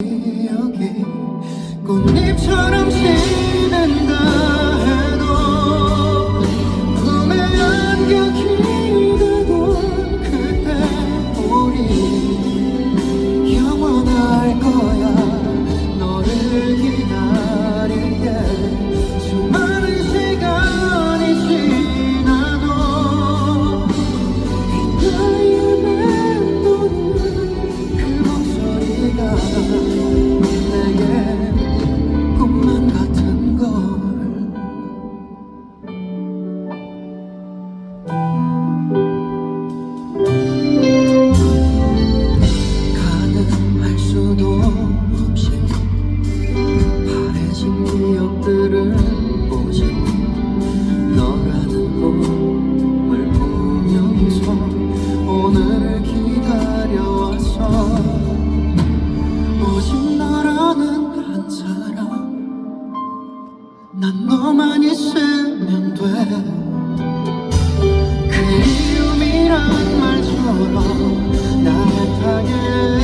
여기 꽃잎처럼 지 너만 있으면 돼. 그리움이란 말처럼 나타게